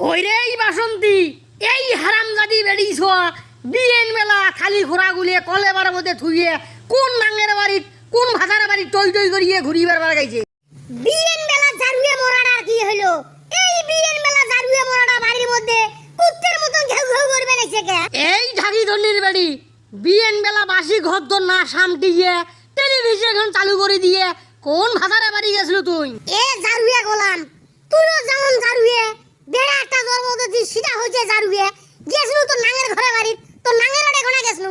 ওই এই বাসন্তী এই হারামজাদি বেড়ি ছোয়া বিয়েন বেলা খালি ঘোরা গুলিয়ে কলেবার মধ্যে থুইয়ে কোন নাঙ্গের বাড়িত কোন ভাতার বাড়ি টই টই করিয়ে ঘুরিবার বার গাইছে? বিয়েন বেলা জারুয়ে মরাটা কি হলো এই বিয়েন বেলা জারুয়ে মরাটা বাড়ির মধ্যে কুত্তের মতন ঘেউ ঘেউ করবে নাইছে কে? এই ঢাকি ধন্যের বাড়ি বিয়েন বেলা বাসি ঘর তোর না সামটিয়ে টেলিভিশন চালু করে দিয়ে কোন ভাতারে বাড়ি গেছিল তুই? এ জারুয়ে গোলাম তুইও যেমন জারুয়ে বেড়া একটা জন্ম সেটা হয়েছে জারুয়ে গেছলু তো নাঙের ঘরে বাড়ি তো নাঙের বাড়ি কোনা গেছলু?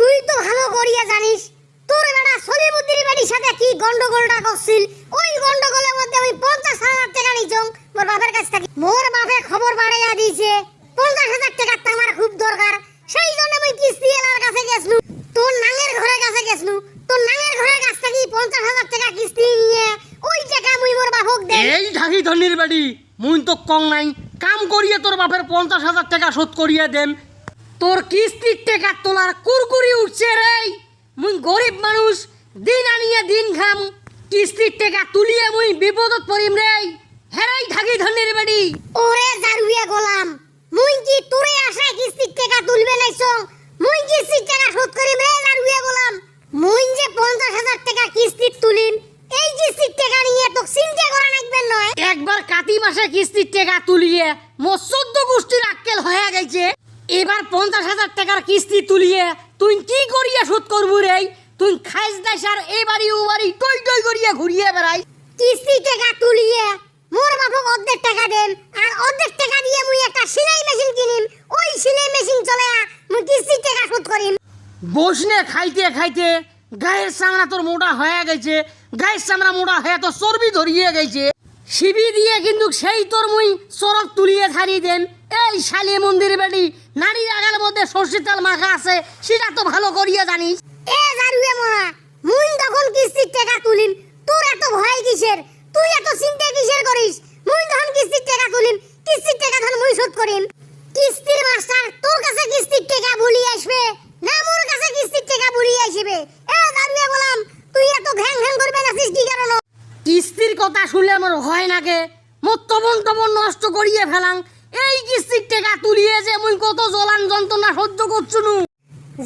তুই তো ভালো করিয়া জানিস, তোর বেটা সলিমুদ্দির বাড়ির সাথে কি গন্ডগোলটা করছিল? ওই গন্ডগোলের মধ্যে আমি পঞ্চাশ হাজার টাকা নিছং, মোর বাপের কাছ থেকে। মোর বাপে খবর বাড়াইয়া দিয়েছে, পঞ্চাশ হাজার টাকা আমার খুব দরকার, সেই জন্য আমি কিস্তি এলার কাছে গেছলু। তোর নাঙের ঘরে কাছে গেছলু, তোর নাঙের ঘরের কাছ থেকে পঞ্চাশ হাজার টাকা কিস্তি নিয়ে, ওই টাকা মুই মোর বাপক দেই। এই ঢাকি ধন্যের বাড়ি, মুই তো কং নাই কাম করিয়ে তোর বাপের পঞ্চাশ হাজার টাকা শোধ করিয়ে দেম তোর কিস্তির টাকা তোলার কুরকুরি উঠছে রে। মুই গরিব মানুষ, দিন আনিয়ে দিন খাম। কিস্তির টাকা তুলিয়ে মুই বিপদত পড়িম রে। হেরাই ঢাকি ধন্যের বাড়ি। ওরে জারুয়ে গোলাম, মুই কি তোরে আশায় কিস্তির টাকা তুলবে নাইছ? মুই কিস্তির টাকা শোধ করিম রে জারুয়ে গোলাম। মুই যে পঞ্চাশ হাজার টাকা কিস্তির তুলিম এই কিস্তির টাকা নিয়ে তো চিন্তা করা লাগবে নয়। একবার কাতি মাসে কিস্তির টাকা তুলিয়ে মোর চোদ্দ গোষ্ঠীর আক্কেল হয়ে গেছে। এবার পঞ্চাশ হাজার টাকার কিস্তি তুলিয়ে তুই কি করিয়ে শোধ করব রে? তুই খাইস দাইস আর এ বাড়ি ও বাড়ি টই টই করিয়ে ঘুরিয়ে বেড়াই। কিস্তির টাকা তুলিয়ে মোর বাপক অর্ধেক টাকা দেন আর অর্ধেক টাকা দিয়ে মুই একটা সেলাই মেশিন কিনিম। ওই সেলাই মেশিন চলে মুই কিস্তির টাকা শোধ করিম। বসনে খাইতে খাইতে গায়ের চামড়া তোর মোটা হয়ে গেছে। গায়ের চামড়া মোটা হয়ে তোর চর্বি ধরিয়ে গেছে। শিবি দিয়ে কিন্তু সেই তরমুই চরক তুলিয়ে ছাড়ি দেন। এই শালি মন্দির বেড়ি নারী আগার মধ্যে সর্ষের তেল মাখা আছে, সেটা তো ভালো করিয়া জানিস। এ জারুয়ে মহা মুই তখন কিস্তির টাকা তুলিন তোর এত ভয় কিসের? তুই এত চিন্তা কিসের করিস মুই তখন কিস্তির টাকা তুলিম কিস্তির টাকা তখন মুই শোধ করিম কিস্তির মাস্টার তোর কাছে কিস্তির টাকা বলি আসবে না মোর কাছে কিস্তির টাকা বলি আসবে এ জারুয়ে বললাম তুই এত ঘ্যাং ঘ্যাং করবে না কি কারণ কথা শুনলে আমার হয় নাকে মোর তবন তবন নষ্ট করিয়ে ফেলাং। এই কিস্তির টাকা তুলিয়ে যে মুই কত জ্বলান যন্ত্রণা সহ্য করছু নু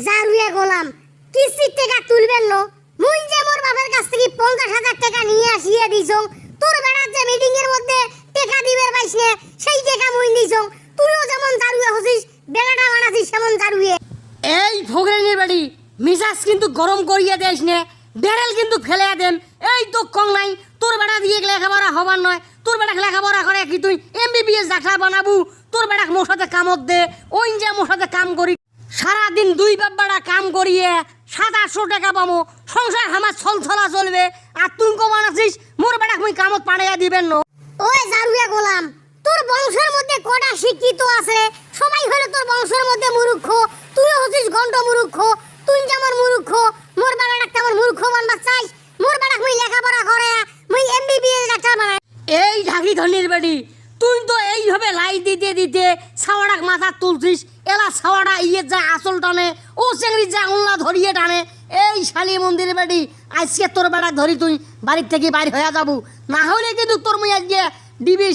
জারুয়ে গোলাম কিস্তির টাকা তুলবেন না? মুই যে মোর বাবার কাছ থেকে পঞ্চাশ হাজার টাকা নিয়ে আসিয়ে দিছং তোর বেড়ার যে মিটিং এর মধ্যে টাকা দিবের পাইস না সেই টাকা মুই নিছং। তুইও যেমন জারুয়ে হছিস বেড়াটা বানাছিস সেমন জারুয়ে। এই ফোগরেনের বাড়ি মিজাজ কিন্তু গরম করিয়ে দেস নে বেরেল কিন্তু ফেলে দেন এই তো কং নাই দিয়ে লেখাপড়া হবার নয়। তোর বেটা লেখাপড়া করে কি তুই এমবিবিএস ডাক্তার বানাবু? তোর বেটা মোর সাথে কামত দে। ওই যে মোর সাথে কাম করি। সারাদিন দুই বাব্বাটা কাম করিয়ে সাত আটশো টাকা পাবো সংসার আমার ছল ছলা চলবে। আর তুই কমান আছিস মোর বেটা মুই কামত পাড়াইয়া দিবেন না। ওই জারুয়ে গোলাম, তোর বংশের মধ্যে কটা শিক্ষিত আছে? সবাই হলো তোর বংশের মধ্যে মূর্খ। তুইও হচ্ছিস গন্ড মূর্খ। তুই যেমন মূর্খ, মোর বেড়াটা কেমন মূর্খ বানবা চাইস মোর বেড়া মুই লেখাপড়া করে মুই এমবিবিএস ডাক্তার বানাই এই ঢাকি ধনির বাড়ি। তুই তো এইভাবে লাই দিতে দিতে সাওয়াডাক মাথা তুলছিস, এলা সাওয়ারা ইয়ে যা আসল টানে, ও চেংড়ি যা উল্লা ধরিয়ে টানে। এই শালি মন্দির বাড়ি, আজকে তোর বেড়া ধরি তুই, বাড়ির থেকে বাইর হয়ে যাব। না হলে কিন্তু তোর মুই আজকে ডিবি